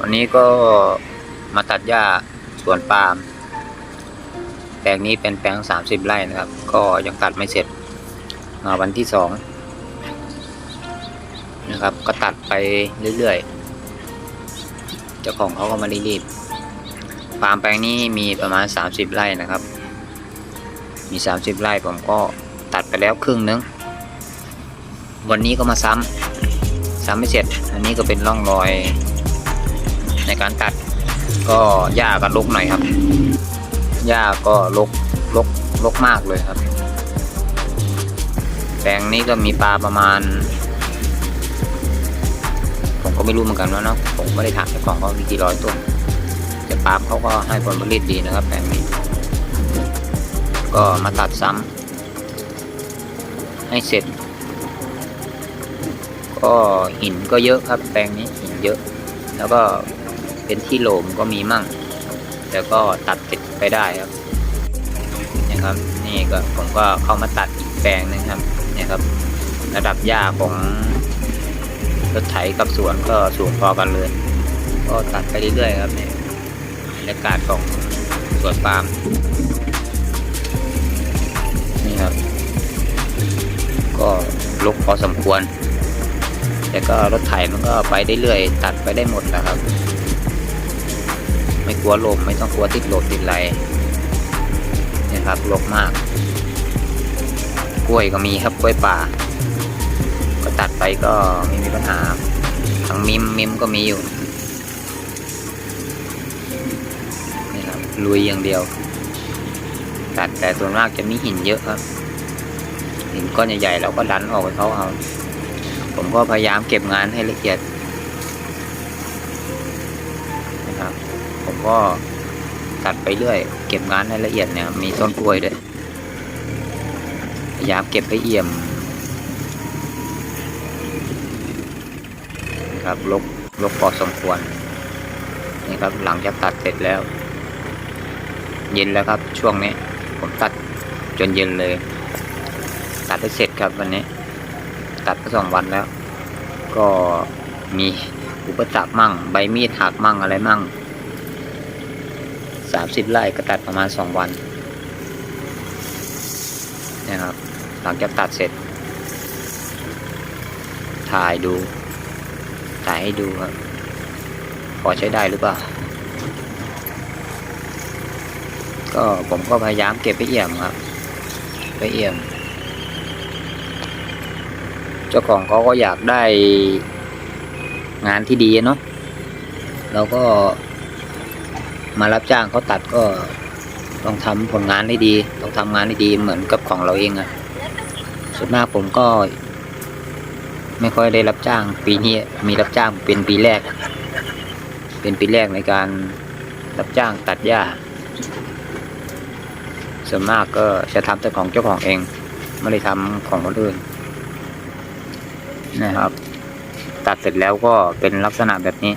วันนี้ก็มาตัดหญ้าสวนปาล์มแปลงนี้เป็นแปลงสามสิบไร่นะครับ ก็ยังตัดไม่เสร็จมาวันที่สองนะครับ ก็ตัดไปเรื่อยๆ เจ้าของเขาก็ไมารีบปาล์มแปลงนี้มีประมาณ 30 ไร่นะครับ มี 30 ไร่ผมก็ตัดไปแล้วครึ่งนึง วันนี้ก็มาซ้ำซ้ำไม่เสร็จ อันนี้ก็เป็นร่องรอย ในการตัด ก็หญ้าก็รกหน่อยครับหญ้าก็รกรกรกมากเลยครับแปลงนี้ก็มีปลาประมาณ ผมก็ไม่รู้เหมือนกันว่าเนาะผมไม่ได้ถามเจ้าของเขามีกี่ร้อยต้นแต่ปล์มเขาก็ให้ผลผลิตดีนะครับ แปลงนี้ ก็มาตัดซ้ำให้เสร็จ ก็หินก็เยอะครับ แปลงนี้หินเยอะ แล้วก็ เป็นที่โหลมก็มีมั่งแต่ก็ตัดติดไปได้ครับนะครับ นี่ก็ผมก็เข้ามาตัดอีกแปลงนึงครับเนี่ยครับ ระดับหญ้าของรถไถกับสวนก็สูงพอกันเลย ก็ตัดไปเรื่อยๆครับเนี่ยบรรยากาศของสวนปาล์มนี่ครับ ก็ลกพอสมควร แต่ก็รถไถมันก็ไปได้เรื่อยตัดไปได้หมดแล้วครับ ลัวลมไม่ต้องกลัวติดลมติดไรนี่ครับลกมาก กล้วยก็มีครับกล้วยป่า ก็ตัดไปก็ไม่มีปัญหาทั้งมิมมิมก็มีอยู่นี่ครับลุยอย่างเดียว ตัดแต่ส่วนมากจะมีหินเยอะครับ หินก้อนใหญ่ๆเราก็ดันออกไปเขาเอาผมก็พยายามเก็บงานให้ละเอียดนะครับ ผม ก็ตัดไปเรื่อย เก็บงานให้ละเอียดเนี่ย มีต้นกล้วยด้วยพยายามเก็บให้เอี่ยมนะครับลกลกพอสมควร นี่ครับหลังจากตัดเสร็จแล้ว เย็นแล้วครับช่วงนี้ ผมตัดจนเย็นเลย ตัดได้เสร็จครับวันนี้ ตัดไปสองวันแล้ว ก็มีอุปสรรคมั่ง ใบมีดหักมั่งอะไรมั่ง สามสิบไร่ก็ตัดประมาณสองวันนะครับ หลังจากตัดเสร็จ ถ่ายดู ถ่ายให้ดูครับ พอใช้ได้หรือเปล่า ก็ผมก็พยายามเก็บไปเอี่ยมครับ ไปเอี่ยม เจ้าของเขาก็อยากได้งานที่ดีเนาะเราก็ มารับจ้างเขาตัดก็ต้องทำผลงานให้ดี ต้องทำงานให้ดีเหมือนกับของเราเองอะส่วนมากผมก็ ไม่ค่อยได้รับจ้าง ปีนี้มีรับจ้างเป็นปีแรก เป็นปีแรกในการรับจ้างตัดหญ้า ส่วนมากก็จะทำแต่ของเจ้าของเอง ไม่ได้ทำของคนอื่นนะครับ ตัดเสร็จแล้วก็เป็นลักษณะแบบนี้